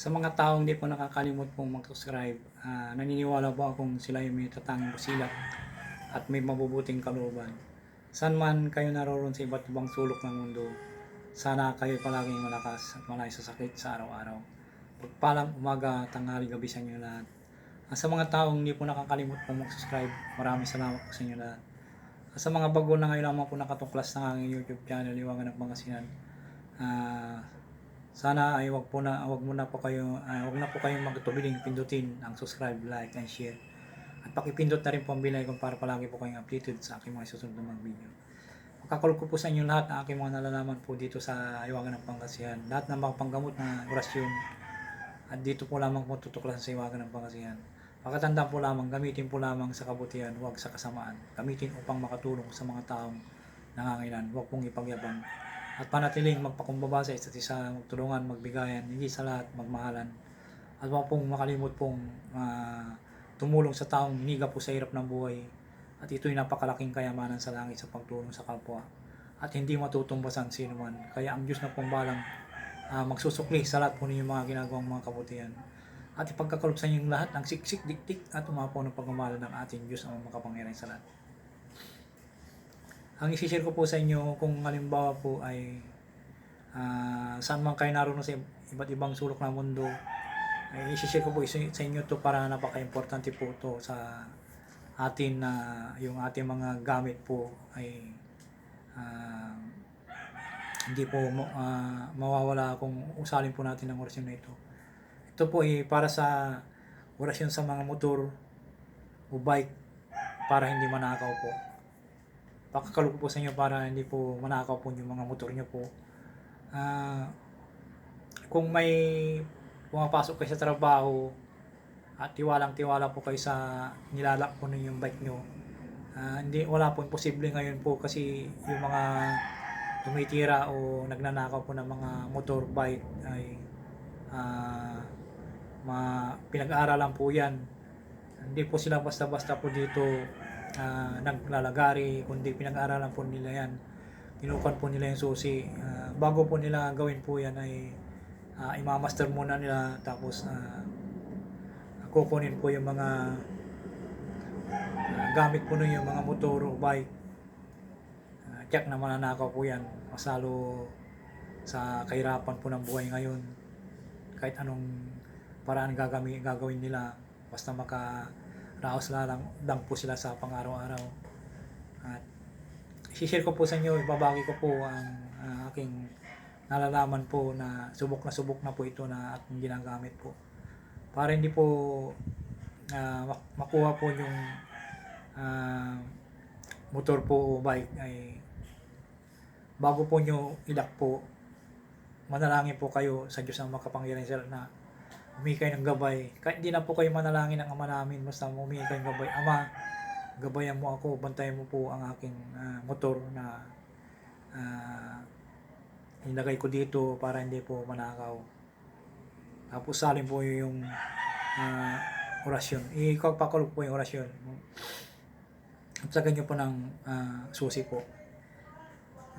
Sa mga taong hindi po nakakalimot pong mag-subscribe, ah, naniniwala po akong sila yung may tatanging busilak at may mabubuting kalooban. Saan man kayo naroon sa iba't ibang sulok ng mundo, sana kayo palaging malakas at malayo sa sakit sa araw-araw. Pagpalang umaga, tanghali, gabi sa inyo lahat. Ah, sa mga taong hindi po nakakalimot pong mag-subscribe, maraming salamat po sa inyo lahat. Ah, sa mga bago na ngayon lamang po nakatuklas ng aking YouTube channel, Liwangan ng Pangasinan, ah, sana ay wag po na wag muna po kayo ah, wag na po kayong magtubiling pindutin ang subscribe, like and share. At pakipindot na rin po ang bilay kung para palagi po kayong updated sa aking mga susunod na mga video. Makakulog ko po sa inyo lahat ang aking mga nalalaman po dito sa Iwagan ng Pangasinan. Lahat ng mga panggamot na orasyon at dito po lamang po tutuklasan sa Iwagan ng Pangasinan. Pakatandaan po lamang, gamitin po lamang sa kabutihan, huwag sa kasamaan. Gamitin upang makatulong sa mga taong nangangailan, huwag pong ipagyabang. At panatiling magpakumbaba sa isa't isa, magtulungan, magbigayan, hindi sa lahat, magmahalan. At huwag pong makalimot pong ah, tumulong sa taong hiniga po sa hirap ng buhay. At ito'y napakalaking kayamanan sa langit sa pagtulong sa kapwa. At hindi matutumbasan sino man. Kaya ang Diyos na pong balang ah, magsusukli sa lahat po ninyong mga ginagawang mga kabutihan. At ipagkakalog sa inyong lahat ng siksik, diktik at umapaw ng pagmamahal ng ating Diyos ang makapangyarihan sa lahat. Ang isishare ko po sa inyo kung halimbawa po ay ah, saan man kayo naroon sa iba't ibang sulok ng mundo, ay isishare ko po sa inyo to para napaka-importante po to sa atin na yung ating mga gamit po ay ah, hindi po ah, mawawala kung usalin po natin ang orasyon na ito. Ito po ay para sa orasyon sa mga motor o bike para hindi manakaw po. Pakakalog po sa inyo para hindi po manakaw po yung mga motor nyo po. Ah, kung may pumapasok kayo sa trabaho at tiwalang tiwala po kayo sa nilalak po ninyong bike nyo, ah, hindi, wala po imposible ngayon po kasi yung mga tumitira o nagnanakaw po ng mga motor bike ay ah, ma, pinag-aaralan po yan. Hindi po sila basta-basta po dito ah, naglalagari, kundi pinag-aaralan po nila yan. Kinukan po nila yung susi. Ah, bago po nila gawin po yan ay ah, imamaster muna nila tapos ah, kukunin po yung mga ah, gamit po nun yung mga motor o bike. Ah, check na mananakaw po yan. Masalo sa kahirapan po ng buhay ngayon. Kahit anong paraan gagawin, gagawin nila basta maka raos lang, lang po sila sa pang-araw-araw. At share ko po sa inyo, ibabagi ko po ang ah, aking nalalaman po na subok na subok na po ito na at ginagamit po. Para hindi po mak- makuha po yung ah, motor po o bike ay bago po nyo ilak po manalangin po kayo sa Diyos ang makapangyarihan sila na humingi kayo ng gabay. Kahit hindi na po kayo manalangin ng Ama namin, basta humingi kayo ng gabay. Ama, gabayan mo ako, bantayan mo po ang aking ah, motor na ah, nilagay ko dito para hindi po manakaw. Tapos salin po yung ah, orasyon. Ikapakulog po yung orasyon. At sa po ng ah, susi po.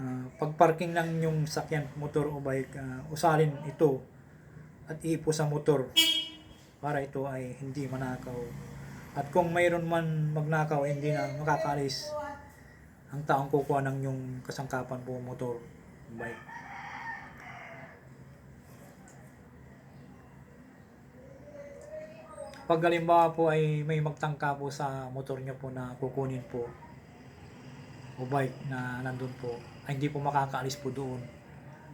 Ah, pag parking lang yung sakyan, motor o bike, ah, usalin ito at ipo sa motor para ito ay hindi manakaw. At kung mayroon man magnakaw, hindi na makakalis ang taong kukuha ng yung kasangkapan po motor, bike. Pag halimbawa po ay may magtangka po sa motor nyo po na kukunin po o bike na nandun po, ay hindi po makakaalis po doon.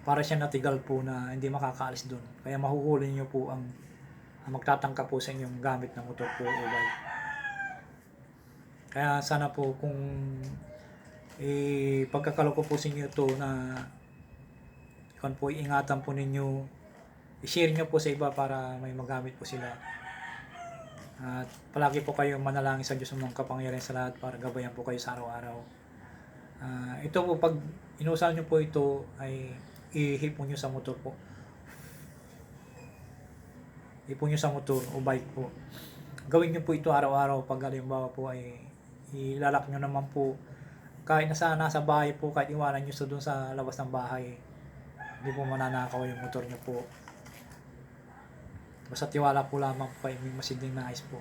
Para siya natigal po na hindi makakaalis doon. Kaya mahuhuli nyo po ang, ang magtatangka po sa inyong gamit na motor po o. Kaya sana po kung eh, pagkakalo ko po sa inyo to na kung po ingatan po ninyo i-share nyo po sa iba para may magamit po sila. At palagi po kayong manalangin sa Diyos ng kapangyarihan sa lahat para gabayan po kayo sa araw-araw. Ah, ito po pag inusal nyo po ito ay ihipon nyo sa motor po. Ipon nyo sa motor o bike po. Gawin nyo po ito araw-araw pag halimbawa po ay ilalak nyo naman po kahit nasa nasa bahay po kahit iwanan nyo sa doon sa labas ng bahay hindi po mananakaw yung motor nyo po Basta tiwala po lamang po kayo, may masiding nais po.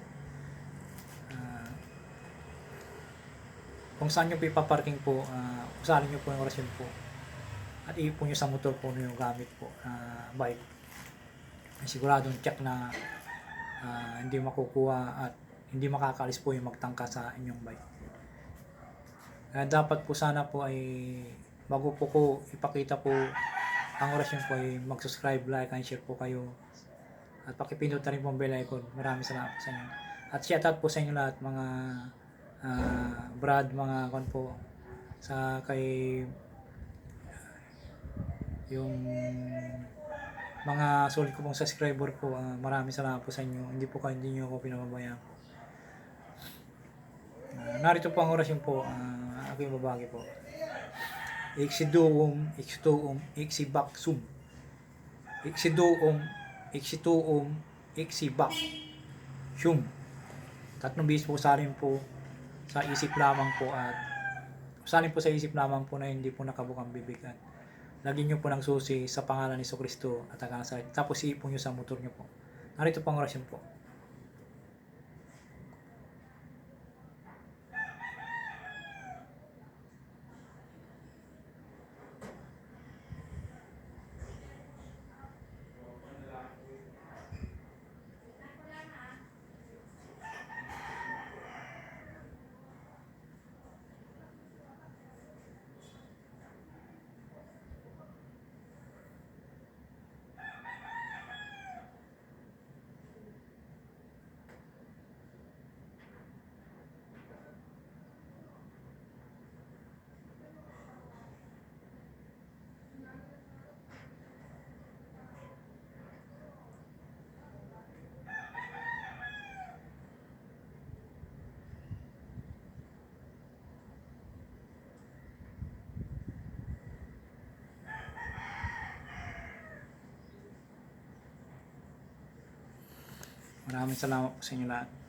Ah, kung saan nyo po ipaparking po, uh, usahalin nyo po yung orasyon po. At iipon nyo sa motor po nyo yung gamit po na bike. Siguradong check na ah, hindi makukuha at hindi makakaalis po yung magtangka sa inyong bike. Kaya dapat po sana po ay bago po ko ipakita po ang orasyon po ay mag-subscribe, like, and share po kayo. At pakipindot na rin po ang bell icon. Maraming salamat po sa inyo. At shout out po sa inyo lahat mga ah, Brad, mga kon po sa kay yung mga solid ko pong subscriber po. ah, maraming salamat po sa inyo. Hindi po kayo, hindi nyo ako pinababayaan. Ah, narito po ang orasyon po. Uh, ako yung babagi po. Ixiduum, Ixtuum, Ixibaksum. Ixiduum, Ixituum, Ixibak. Sum. Tatlong bis po usalin po sa isip lamang po at usalin po sa isip lamang po na hindi po nakabukang bibig at lagyan nyo po ng susi sa pangalan ni Kristo at ang sa tapos iipon nyo sa motor nyo po. Narito po ang orasyon po. Maraming salamat po sa inyo lahat.